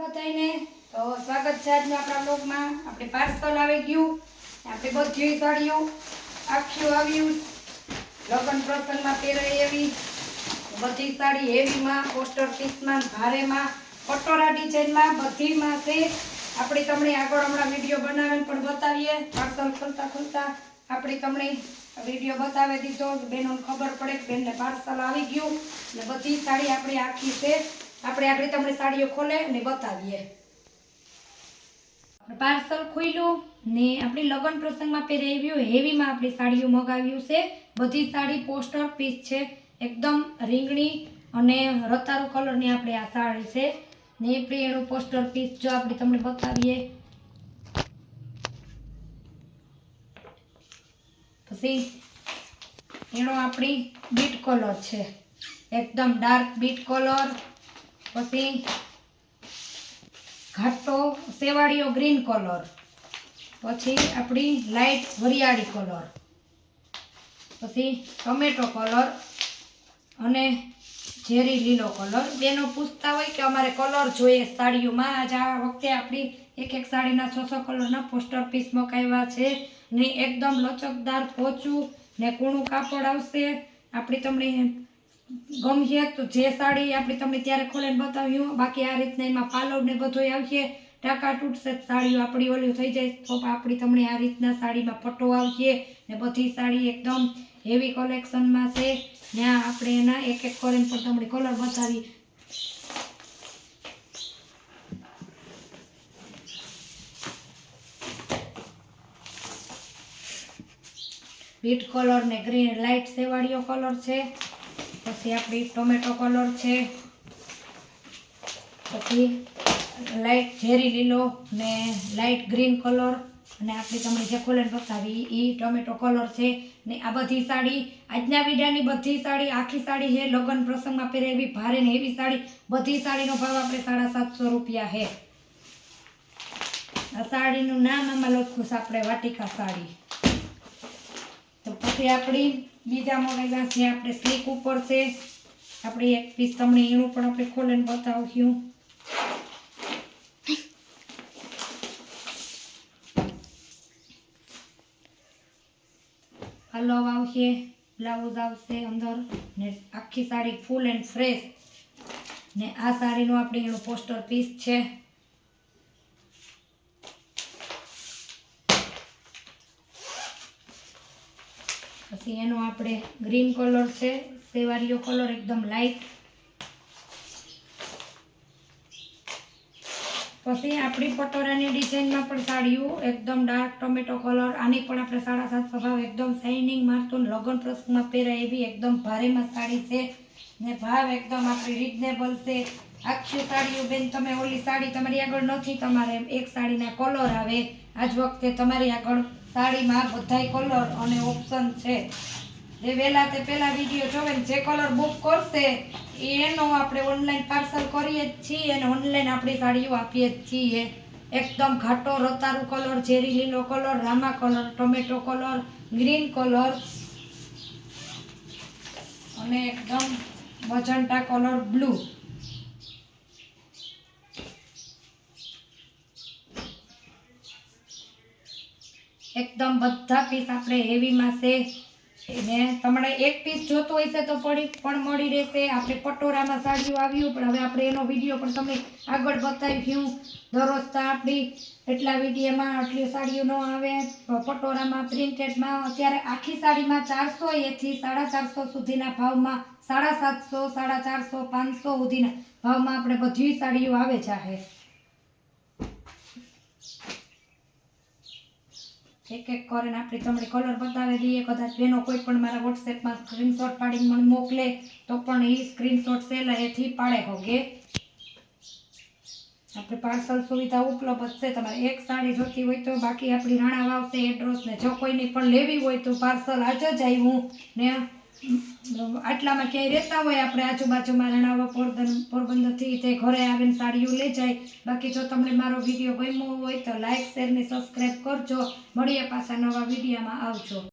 છે આજના આપણા બ્લોગમાં. આપણે પાર્સલ આવી ગયું. આપણે બધી સાડીઓ આખ્યું આવ્યું લગ્ન પ્રસંગમાં પહેરાય એવી. બધી સાડી હેવીમાં, પોસ્ટર પીસમાં, ભારેમાં. પટોરા ડિઝાઇનમાં બધીમાં છે. આપણે તમને આગળ હમણાં વીડિયો બનાવીને પણ બતાવીએ. પાર્સલ ખોલતા ખોલતા આપણે તમને વીડિયો બતાવી દીધો. બેનોને ખબર પડે કે બેનને પાર્સલ આવી ગયું. ને બધી સાડી આપણી આખી છે. આપણે આગળ તમને સાડીઓ ખોલે અને બતાવીએ. પાર્સલ ખોલ્યું ને આપણે લગ્ન પ્રસંગમાં પહેરાવ્યું હેવીમાં આપણી સાડીઓ મગાવ્યું છે. બધી સાડી પોસ્ટર પીસ છે, એકદમ રીંગણી અને રતારો કલરની આપણે આ સાડી છે. ને આપણે એનું પોસ્ટર પીસ જો આપણે તમને બતાવીએ. પછી એનો આપણી બીટ કલર છે. એકદમ ડાર્ક બીટ કલર. પછી ઘાટો સેવાળીઓ ગ્રીન કલર પછી આપણી લાઇટ વરિયાળી કલર પછી ટમેટો કલર અને ઝેરી લીલો કલર બેનો પૂછતા હોય કે અમારે કલર જોઈએ સાડીઓમાં. આજ આ વખતે આપણી એક એક સાડીના છ છ કલરના પોસ્ટર પીસ મકાવ્યા છે. ને એકદમ લચકદાર પોચું ને કૂણું કાપડ આવશે. આપણી તમને ગમશે તો જે સાડી આપણે તમને ત્યારે ખોલીને બતાવ્યું બાકી આ રીતના એમાં પાલવ ને બધું આવશે. ટાંકા તૂટશે સાડીઓ આપણી ઓલી થઈ જાય. તો આપણી તમને આ રીતના સાડીમાં પટ્ટો આવશે ને બધી સાડી એકદમ હેવી કલેક્શનમાં છે. ને આપણે એના એક એક કરીને પણ તમને કલર બતાવી. બીટ કલર ને ગ્રીન લાઇટ સેવાળીયો કલર છે. પછી આપણી ટોમેટો કલર છે. પછી લાઇટ ઝેરી લીલો ને લાઇટ ગ્રીન કલર અને આપણી તમને જે ખોલેને બતાવી એ ટોમેટો કલર છે. ને આ બધી સાડી, આજના વિડાની બધી સાડી, આખી સાડી છે. લગ્ન પ્રસંગમાં પહેરે એવી ભારે ને એવી સાડી. બધી સાડીનો ભાવ આપણે સાડા સાતસો રૂપિયા છે. આ સાડીનું નામ આમાં લખ્યું છે આપણે વાટિકા સાડી. પછી આપણી બીજા મોડેલા છે આપણે સ્લીક ઉપર છે. આપણી એક પીસ તમને એનું પણ આપણે ખોલીને બતાવ્યું હલવ આવશે બ્લાઉઝ આવશે અંદર ને આખી સાડી ફૂલ એન્ડ ફ્રેશ ને આ સાડીનું આપણે એનું પોસ્ટર પીસ છે. પછી એનો આપણે ગ્રીન કલર છે સેવારીયો કલર એકદમ લાઇટ પછી આપણી પટોરાની ડિઝાઇનમાં પણ સાડીઓ એકદમ ડાર્ક ટોમેટો કલર આની પણ આપણે સાડા સાતસો ભાવ એકદમ શાઇનિંગ મારતું લગ્ન પ્રસંગમાં પહેરાય એવી એકદમ ભારેમાં સાડી છે ને ભાવ એકદમ આપણી રિઝનેબલ છે. આખી સાડીઓ બેન, તમે ઓલી સાડી તમારી આગળ નથી, તમારે એક સાડીના કલર આવે. આજ વખતે તમારી આગળ સાડીમાં બધાય કલર અને ઓપ્શન છે. જે વહેલા તે પહેલાં વીડિયો જોવે ને જે કલર બુક કરશે, એનો આપણે ઓનલાઈન પાર્સલ કરીએ જ છીએ અને ઓનલાઈન આપણી સાડીઓ આપીએ જ છીએ. એકદમ ઘાટો રતારું કલર ઝેરી લીલો colour Rama colour tomato colour green colour અને એકદમ મજંટા કલર બ્લુ એકદમ બધા પીસ આપણે હેવીમાં છે. ને તમને એક પીસ જોતો હોય તો પડી, પણ મળી રહેશે. આપણે પટોરામાં સાડીઓ આવ્યું, પણ હવે આપણે એનો વીડિયો પણ તમને આગળ બતાવ્યું દરરોજ તો આપણી એટલા વિડીયોમાં આટલી સાડીઓ ન આવે. પટોરામાં પ્રિન્ટેડમાં અત્યારે આખી સાડીમાં ચારસો એથી સાડા ચારસો સુધીના ભાવમાં, સાડા સાતસો, સાડા ચારસો, પાંચસો સુધીના ભાવમાં આપણે બધી સાડીઓ આવે છે એક એક કરીને આપણી ચમડી કલર બતાવી દઈએ. કદાચ બેનો કોઈ પણ મારા વોટ્સએપમાં સ્ક્રીનશોટ પાડીને મને મોકલે, તો પણ એ સ્ક્રીનશોટ સેલાએથી પાડે હોગે. આપણે પાર્સલ સુવિધા ઉપલબ્ધ છે. તમારે એક સાડી જોતી હોય તો બાકી આપણી રાણા વાવશે એડ્રેસ ને. જો કોઈની પણ લેવી હોય તો પાર્સલ આજ જ આવ્યું ને આટલામાં ક્યાંય રહેતા હોય, આપણે આજુબાજુમાં રણાવા પોરબંદર પોરબંદરથી તે ઘરે આવીને સાડીઓ લઈ જાય. બાકી જો તમને મારો વીડિયો ગમ્યો હોય તો લાઇક શેર ને સબસ્ક્રાઈબ કરજો. મળીએ પાછા નવા વિડીયામાં. આવજો.